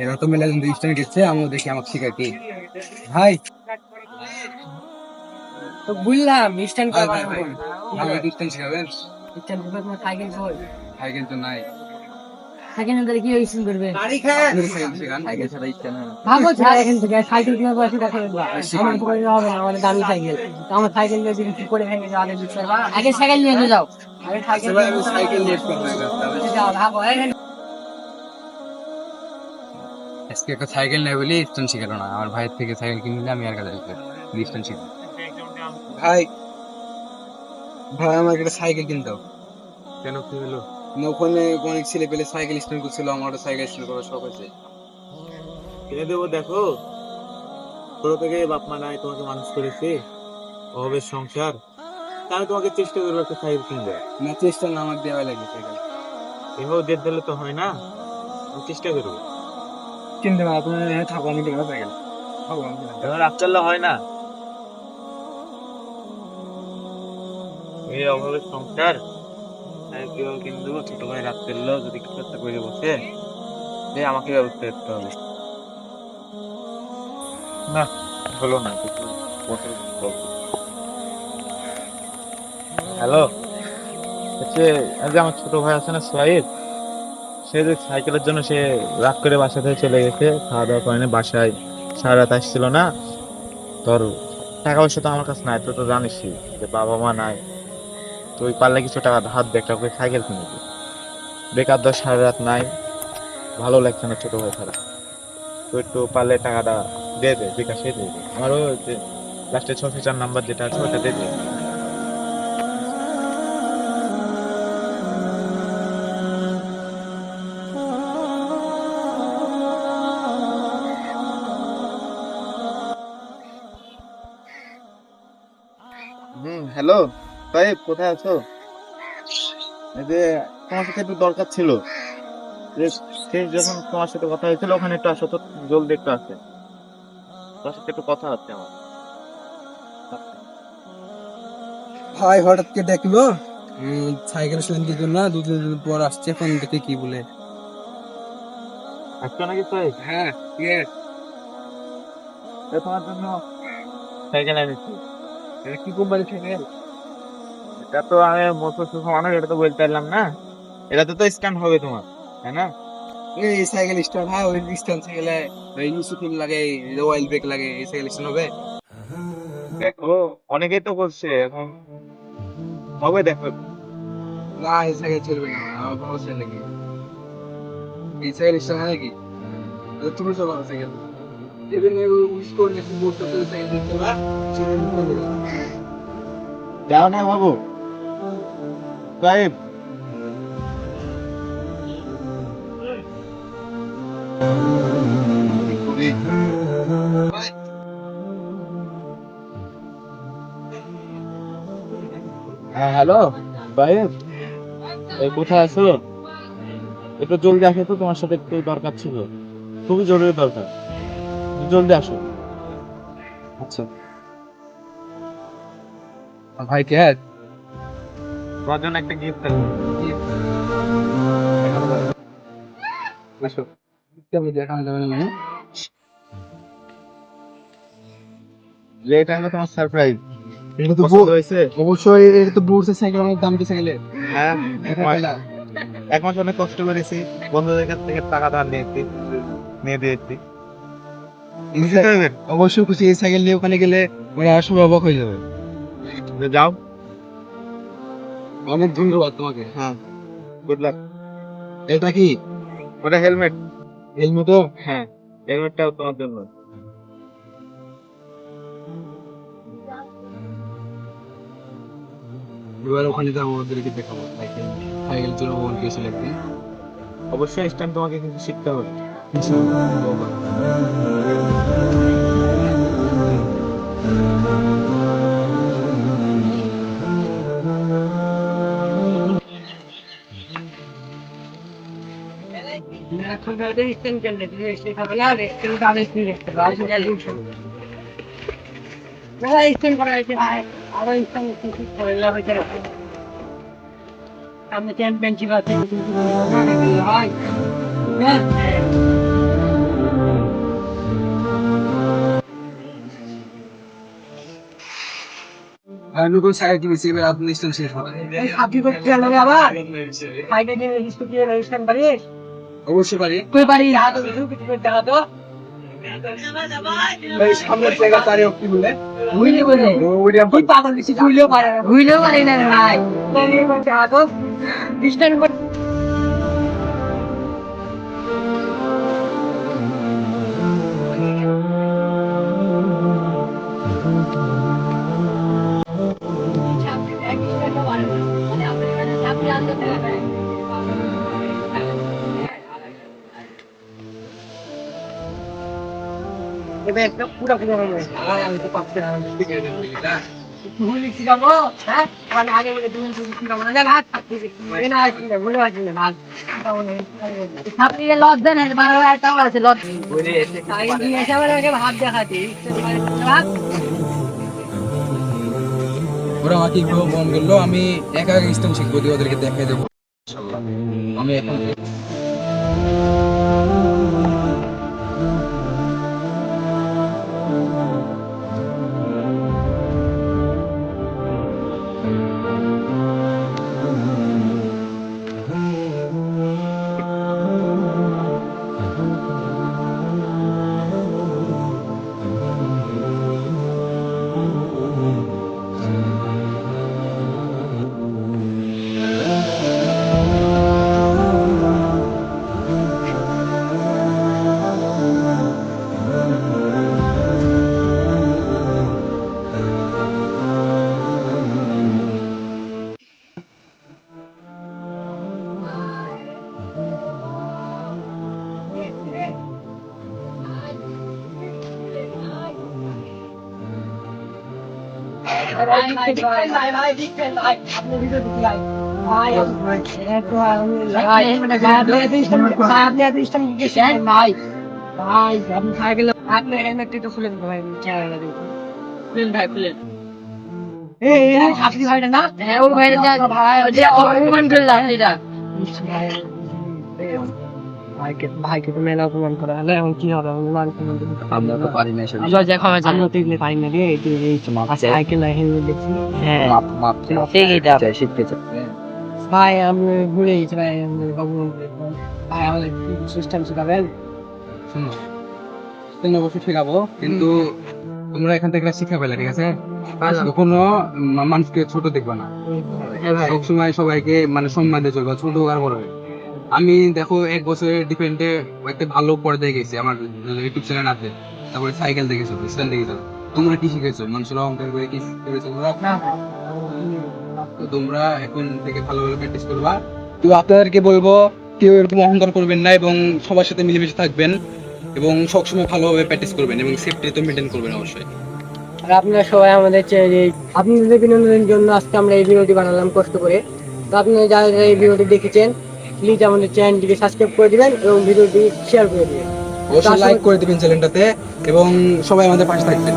এরা তো মেলা গেছে আমিও দেখি আমাকে কি। ভাই। তো বুঝলাম আমাকে শিখাবেন? কই? সাইকেল তো নাই। দিলে কি করবে শেখান? ছাড়া ভাবো ছাড় এখান থেকে সাইকেল কিনে বসে দেখো আমার হবে না আমার দামি সাইকেল। তো আমার সাইকেল নিয়ে যদি কি করে ভেঙে যাও আগে সাইকেল নিয়ে যাও। আগে সাইকেল নিয়ে যাও ভাবো এখানে আজকে একটা সাইকেল নেই বলি স্ট্যান্ড শিখালো না। আমার ভাইয়ের থেকে সাইকেল কিনলে আমি আর কাছে স্ট্যান্ড শিখব ভাই ভাই আমাকে একটা সাইকেল কিনতে কেন কি হলো ওখানে অনেক ছেলে পেলে সাইকেল স্ট্যান্ড করছিল আমারও সাইকেল স্ট্যান্ড করার শখ আছে। কিনে দেবো দেখো। ছোট থেকে বাপ মা নাই তোমাকে মানুষ করেছে। অভাবের সংসার। তাহলে তোমাকে চেষ্টা করব একটা সাইকেল কিনবে না চেষ্টা না আমার দেওয়া লাগে সাইকেল এভাবে জেদ দিলে তো হয় না। আমি চেষ্টা করব। কিনতে পারব আপনার এখানে আমি দেবো সাইকেল থাকো আমি চাললে হয় না? এই অভাবের সংসার। কিনে দেবো, ছোট ভাই রাত পেলেও যদি কিছু একটা করে বসে সে আমাকে ব্যবস্থা করতে হবে। না, হলো না হ্যালো? হচ্ছে যে আমার ছোট ভাই আছে না সোহাইব? সে যে সাইকেলের জন্য সে রাগ করে বাসা থেকে চলে গেছে, খাওয়া দাওয়া করেনি বাসায় সারা রাত আসছিল না। তোর টাকা পয়সা তো আমার কাছে নাই, তুই তো জানিসই যে বাবা মা নাই। তুই পারলে কিছু টাকা হাত দে ওকে সাইকেল কিনে দে। বেকার দশ সারা রাত নাই, ভালো লাগছে না ছোটো ভাই ছাড়া। তুই একটু পারলে টাকাটা দে দে, বিকাশে দে দে। আমারও যে লাস্টে ছশো চার নাম্বার যেটা আছে, ওটা দে দে। হ্যালো সাহেব কোথায় আছো? এই যে তোমার সাথে একটু দরকার ছিল। শেষ যখন তোমার সাথে কথা হয়েছিল ওখানে একটু আসো তো জলদি একটু আসে তোমার সাথে একটু কথা আছে আমার। ভাই হঠাৎ কে দেখল সাইকেল স্ট্যান্ড দিত না দু তিন দিন পর আসছে এখন দেখে কি বলে। আসছো নাকি সাহেব? হ্যাঁ আছে তোমার জন্য সাইকেল এনেছি। এটা কি কোম্পানি সাইকেল এটা তো আমি মোটর এটা তো বলতে পারলাম না। এটাতে তো স্ক্যান হবে তোমার তাই না? এই সাইকেল স্ট্যান্ড হ্যাঁ ওই স্ট্যান্ড সাইকেলে লাগে অয়েল ব্রেক লাগে এই সাইকেল স্ট্যান্ড হবে। দেখো অনেকেই তো করছে এখন হবে দেখো। না এই সাইকেল চলবে না আমার সাইকেল নাকি। এই সাইকেল স্ট্যান্ড হয় নাকি? তুমি চলো সাইকেল যাও না বাবু। সাহেব। হ্যাঁ হ্যালো এই কোথায় আছো? একটু জলদি আসো তো, তোমার সাথে একটু দরকার ছিল। খুবই জরুরি দরকার। জলদি আসো। আচ্ছা। ভাই কে? তোমার জন্য একটা গিফট আসো। দেখানো যাবে না। মানে তোমার সারপ্রাইজ এটা তো হয়েছে? অবশ্যই এটা তো বুটসের সাইকেল অনেক দাম দিয়ে সাইকেলের হ্যাঁ। এক মাস অনেক কষ্ট করেছি। বন্ধুদের কাছ থেকে টাকা ধার নিয়েছি। নিয়ে দিয়েছি। অবশ্যই খুশি এই সাইকেল নিয়ে ওখানে গেলে ওরা সব অবাক হয়ে যাবে। যাও। অনেক ধন্যবাদ তোমাকে। হ্যাঁ। গুড লাক এটা কি? ওটা হেলমেট হেলমেটও হ্যাঁ হেলমেটটাও তোমার জন্য। এবার ওখানে যাব ওদেরকে দেখাবো। সাইকেল সাইকেল মন একদিন অবশ্যই স্ট্যান্ড তোমাকে কিন্তু শিখতে হবে। এখন তাহলে স্ট্যান্ড করলে তুমি নতুন সাইড কিনেছি এবার আপনি স্টেশন শেষ হবে। আপনি তো গেল রে দিন সাইকেল নিয়ে রেজিস্ট্রেশন পারি অবশ্যই পারি তুই পারি হাত কিছু কিছু দেখা তো? সামনের জায়গা তারে কি বলে। ভুইলে বলে উইলিয়াম তুই পাগল বেশি ভুইলেও পারে না। ভুইলেও পারে না ভাই। ডিস্টেন্স বারো হাজার টাকা আছে লজ তাই নিয়ে ওরা আমাকে কীভাবে ফোন করল, আমি একা একা ইসলাম শিখব দিয়ে ওদেরকে দেখাই দেবো। আমি এখন ভাই না ভাই অপমান করলাম এটা ভাইকে তো মেলা অপমান করা। হলে এখন কি হবে? আমি মান সম্মান আমরা তো পারি না আমরা তো এগুলো পারি না রে। এই যে এই সাইকেল দেখছি হ্যাঁ। মাপ মাপ শিখতে ভাই আমি ভুলে গেছি ভাই আমি বাবু ভাই আমাদের সিস্টেম শিখাবেন? শোনো তুমি অবশ্যই শেখাবো কিন্তু তোমরা এখান থেকে শিক্ষা পেলে ঠিক আছে? কখনো মানুষকে ছোট দেখবে না। হ্যাঁ সবসময় সবাইকে মানে সম্মান দিয়ে চলবে ছোট আর বড় হবে। আমি দেখো এক বছরের ডিফেন্ডে একটা ভালো পর্যায়ে গেছি আমার ইউটিউব চ্যানেল আছে। তারপরে সাইকেল দেখেছ স্ট্যান্ড দেখেছ। তোমরা কি শিখেছো? মানুষের অহংকার করে কি শিখেছো তো তোমরা এখন থেকে ভালোভাবে প্র্যাকটিস করবা। তো আপনাদেরকে বলব কেউ এরকম অহংকার করবেন না এবং সবার সাথে মিলেমিশে থাকবেন এবং সবসময় ভালোভাবে প্র্যাকটিস করবেন এবং সেফটি তো মেনটেন করবেন অবশ্যই। আর আপনারা সবাই আমাদের চ্যানেলে আপনাদের বিনোদনের জন্য আজকে আমরা এই ভিডিওটি বানালাম কষ্ট করে। তো আপনারা যারা যারা এই ভিডিওটি দেখেছেন প্লিজ আমাদের চ্যানেলটিকে সাবস্ক্রাইব করে দিবেন এবং ভিডিওটি শেয়ার করে দিবেন। অবশ্যই লাইক করে দিবেন চ্যানেলটাতে এবং সবাই আমাদের পাশে থাকবেন।